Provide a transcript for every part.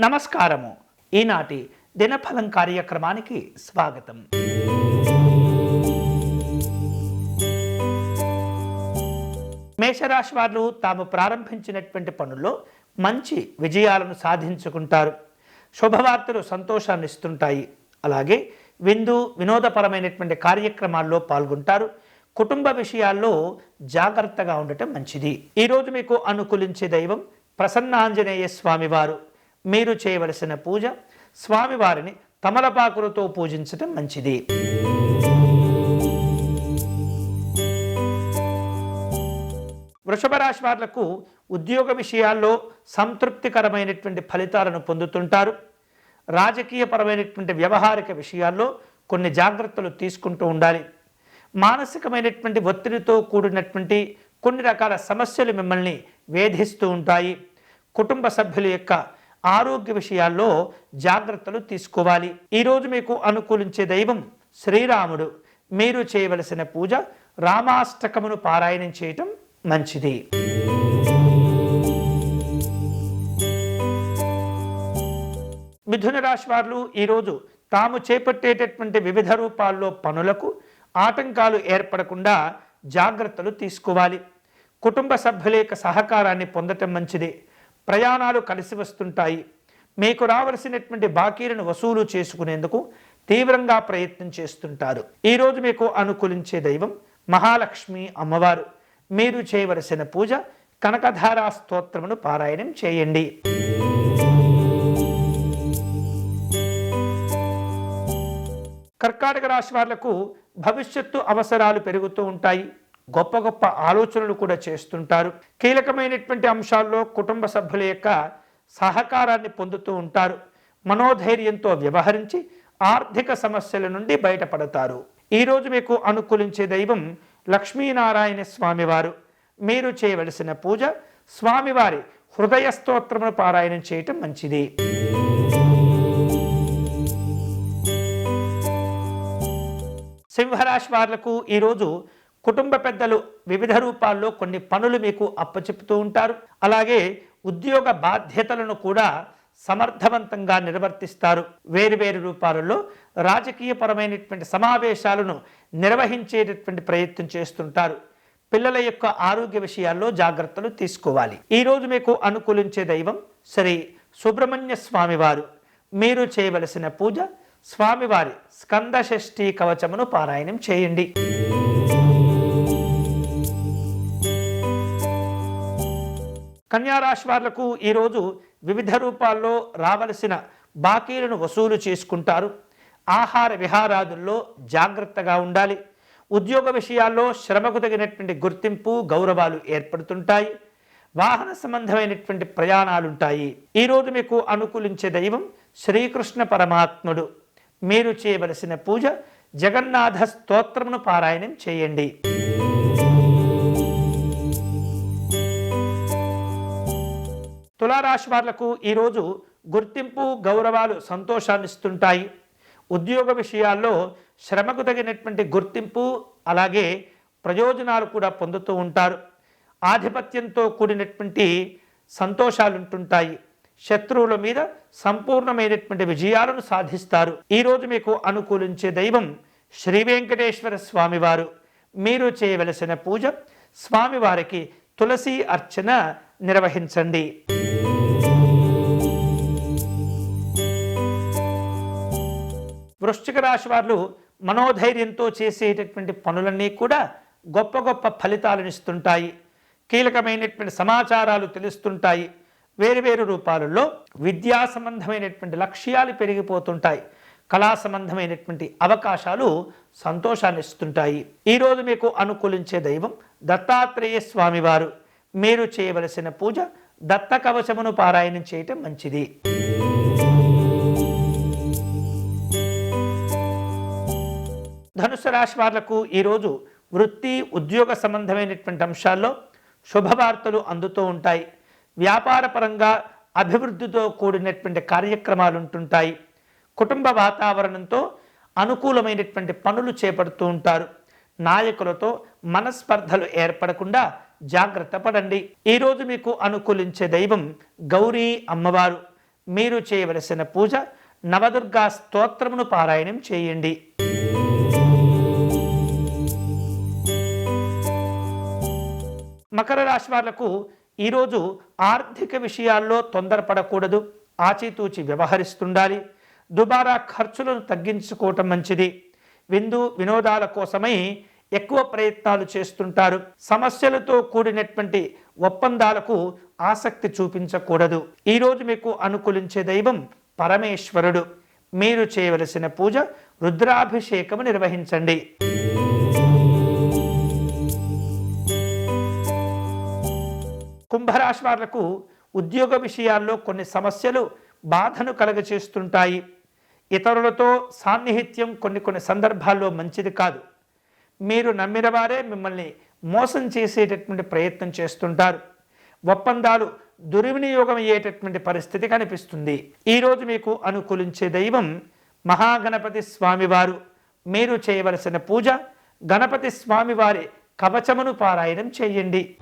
నమస్కారము. ఈనాటి దినఫలం కార్యక్రమానికి స్వాగతం. మేషరాశి వారు తాము ప్రారంభించినటువంటి పనుల్లో మంచి విజయాలను సాధించుకుంటారు. శుభవార్తలు సంతోషాన్ని ఇస్తుంటాయి. అలాగే విందు వినోదపరమైనటువంటి కార్యక్రమాల్లో పాల్గొంటారు. కుటుంబ విషయాల్లో జాగ్రత్తగా ఉండటం మంచిది. ఈరోజు మీకు అనుకూలించే దైవం ప్రసన్నాంజనేయ స్వామివారు మీరు చేయవలసిన పూజ స్వామివారిని తమలపాకులతో పూజించటం మంచిది. వృషభ రాశి వాళ్ళకు ఉద్యోగ విషయాల్లో సంతృప్తికరమైనటువంటి ఫలితాలను పొందుతుంటారు. రాజకీయపరమైనటువంటి వ్యవహారిక విషయాల్లో కొన్ని జాగ్రత్తలు తీసుకుంటూ ఉండాలి. మానసికమైనటువంటి ఒత్తిడితో కూడినటువంటి కొన్ని రకాల సమస్యలు మిమ్మల్ని వేధిస్తూ ఉంటాయి. కుటుంబ సభ్యుల యొక్క ఆరోగ్య విషయాల్లో జాగ్రత్తలు తీసుకోవాలి. ఈరోజు మీకు అనుకూలించే దైవం శ్రీరాముడు. మీరు చేయవలసిన పూజ రామాష్టకమును పారాయణం చేయటం మంచిది. మిథున రాశి వారు ఈరోజు తాము చేపట్టేటటువంటి వివిధ రూపాల్లో పనులకు ఆటంకాలు ఏర్పడకుండా జాగ్రత్తలు తీసుకోవాలి. కుటుంబ సభ్యుల యొక్క సహకారాన్ని పొందటం మంచిది. ప్రయాణాలు కలిసి వస్తుంటాయి. మీకు రావలసినటువంటి బాకీలను వసూలు చేసుకునేందుకు తీవ్రంగా ప్రయత్నం చేస్తుంటారు. ఈరోజు మీకు అనుకూలించే దైవం మహాలక్ష్మి అమ్మవారు. మీరు చేయవలసిన పూజ కనకధారా స్తోత్రమును పారాయణం చేయండి. కర్కాటక రాశి వాళ్ళకు భవిష్యత్తు అవసరాలు పెరుగుతూ ఉంటాయి. గొప్ప గొప్ప ఆలోచనలు కూడా చేస్తుంటారు. కీలకమైనటువంటి అంశాల్లో కుటుంబ సభ్యుల యొక్క సహకారాన్ని పొందుతూ ఉంటారు. మనోధైర్యంతో వ్యవహరించి ఆర్థిక సమస్యల నుండి బయటపడతారు. ఈరోజు మీకు అనుకూలించే దైవం లక్ష్మీనారాయణ స్వామివారు. మీరు చేయవలసిన పూజ స్వామివారి హృదయ స్తోత్రమును పారాయణం చేయటం మంచిది. సింహరాశి వార్లకు ఈరోజు కుటుంబ పెద్దలు వివిధ రూపాల్లో కొన్ని పనులు మీకు అప్పచెపుతూ ఉంటారు. అలాగే ఉద్యోగ బాధ్యతలను కూడా సమర్థవంతంగా నిర్వర్తిస్తారు. వేరువేరు రూపాలలో రాజకీయపరమైనటువంటి సమావేశాలను నిర్వహించేటటువంటి ప్రయత్నం చేస్తుంటారు. పిల్లల యొక్క ఆరోగ్య విషయాల్లో జాగ్రత్తలు తీసుకోవాలి. ఈరోజు మీకు అనుకూలించే దైవం శ్రీ సుబ్రహ్మణ్య స్వామివారు. మీరు చేయవలసిన పూజ స్వామివారి స్కంద షష్ఠీ కవచమును పారాయణం చేయండి. కన్యారాశి వాళ్ళకు ఈరోజు వివిధ రూపాల్లో రావలసిన బాకీలను వసూలు చేసుకుంటారు. ఆహార విహారాదుల్లో జాగ్రత్తగా ఉండాలి. ఉద్యోగ విషయాల్లో శ్రమకు తగినటువంటి గుర్తింపు గౌరవాలు ఏర్పడుతుంటాయి. వాహన సంబంధమైనటువంటి ప్రయాణాలుంటాయి. ఈరోజు మీకు అనుకూలించే దైవం శ్రీకృష్ణ పరమాత్ముడు. మీరు చేయవలసిన పూజ జగన్నాథ స్తోత్రమును పారాయణం చేయండి. తులారాశి వాళ్ళకు ఈరోజు గుర్తింపు గౌరవాలు సంతోషాన్ని ఇస్తుంటాయి. ఉద్యోగ విషయాల్లో శ్రమకు తగినటువంటి గుర్తింపు అలాగే ప్రయోజనాలు కూడా పొందుతూ ఉంటారు. ఆధిపత్యంతో కూడినటువంటి సంతోషాలు ఉంటుంటాయి. శత్రువుల మీద సంపూర్ణమైనటువంటి విజయాలను సాధిస్తారు. ఈరోజు మీకు అనుకూలించే దైవం శ్రీ వెంకటేశ్వర స్వామివారు. మీరు చేయవలసిన పూజ స్వామివారికి తులసి అర్చన నిర్వహించండి. వృశ్చిక రాశి వారు మనోధైర్యంతో చేసేటటువంటి పనులన్నీ కూడా గొప్ప గొప్ప ఫలితాలను ఇస్తుంటాయి. కీలకమైనటువంటి సమాచారాలు తెలుస్తుంటాయి. వేరువేరు రూపాలలో విద్యా సంబంధమైనటువంటి లక్ష్యాలు పెరిగిపోతుంటాయి. కళా సంబంధమైనటువంటి అవకాశాలు సంతోషాన్ని ఇస్తుంటాయి. ఈరోజు మీకు అనుకూలించే దైవం దత్తాత్రేయ స్వామివారు మీరు చేయవలసిన పూజ దత్త కవచమును పారాయణం చేయటం మంచిది. ధనుసు రాశి వాళ్ళకు ఈరోజు వృత్తి ఉద్యోగ సంబంధమైనటువంటి అంశాల్లో శుభవార్తలు అందుతూ ఉంటాయి. వ్యాపారపరంగా అభివృద్ధితో కూడినటువంటి కార్యక్రమాలు ఉంటుంటాయి. కుటుంబ వాతావరణంతో అనుకూలమైనటువంటి పనులు చేపడుతూ ఉంటారు. నాయకులతో మనస్పర్ధలు ఏర్పడకుండా జాగ్రత్త పడండి. ఈరోజు మీకు అనుకూలించే దైవం గౌరీ అమ్మవారు. మీరు చేయవలసిన పూజ నవదుర్గా స్తోత్రమును పారాయణం చేయండి. మకర రాశి వాళ్ళకు ఈరోజు ఆర్థిక విషయాల్లో తొందరపడకూడదు. ఆచితూచి వ్యవహరిస్తుండాలి. దుబారా ఖర్చులను తగ్గించుకోవటం మంచిది. విందు వినోదాల కోసమై ఎక్కువ ప్రయత్నాలు చేస్తుంటారు. సమస్యలతో కూడినటువంటి ఒప్పందాలకు ఆసక్తి చూపించకూడదు. ఈరోజు మీకు అనుకూలించే దైవం పరమేశ్వరుడు. మీరు చేయవలసిన పూజ రుద్రాభిషేకము నిర్వహించండి. కుంభరాశి వాళ్ళకు ఉద్యోగ విషయాల్లో కొన్ని సమస్యలు బాధను కలగచేస్తుంటాయి. ఇతరులతో సాన్నిహిత్యం కొన్ని కొన్ని సందర్భాల్లో మంచిది కాదు. మీరు నమ్మిన వారే మిమ్మల్ని మోసం చేసేటటువంటి ప్రయత్నం చేస్తుంటారు. ఒప్పందాలు దుర్వినియోగం అయ్యేటటువంటి పరిస్థితి కనిపిస్తుంది. ఈరోజు మీకు అనుకూలించే దైవం మహాగణపతి స్వామివారు. మీరు చేయవలసిన పూజ గణపతి స్వామివారి కవచమును పారాయణం చేయండి.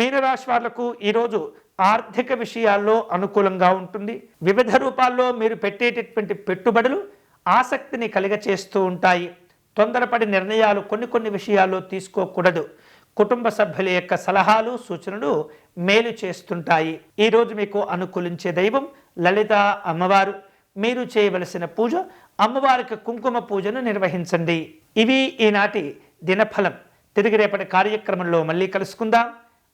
మీనరాశి వాళ్ళకు ఈరోజు ఆర్థిక విషయాల్లో అనుకూలంగా ఉంటుంది. వివిధ రూపాల్లో మీరు పెట్టేటటువంటి పెట్టుబడులు ఆసక్తిని కలిగచేస్తూ ఉంటాయి. తొందరపడి నిర్ణయాలు కొన్ని కొన్ని విషయాల్లో తీసుకోకూడదు. కుటుంబ సభ్యుల యొక్క సలహాలు సూచనలు మేలు చేస్తుంటాయి. ఈరోజు మీకు అనుకూలించే దైవం లలిత అమ్మవారు. మీరు చేయవలసిన పూజ అమ్మవారికి కుంకుమ పూజను నిర్వహించండి. ఇవి ఈనాటి దినఫలం. తిరిగి రేపటి కార్యక్రమంలో మళ్ళీ కలుసుకుందాం.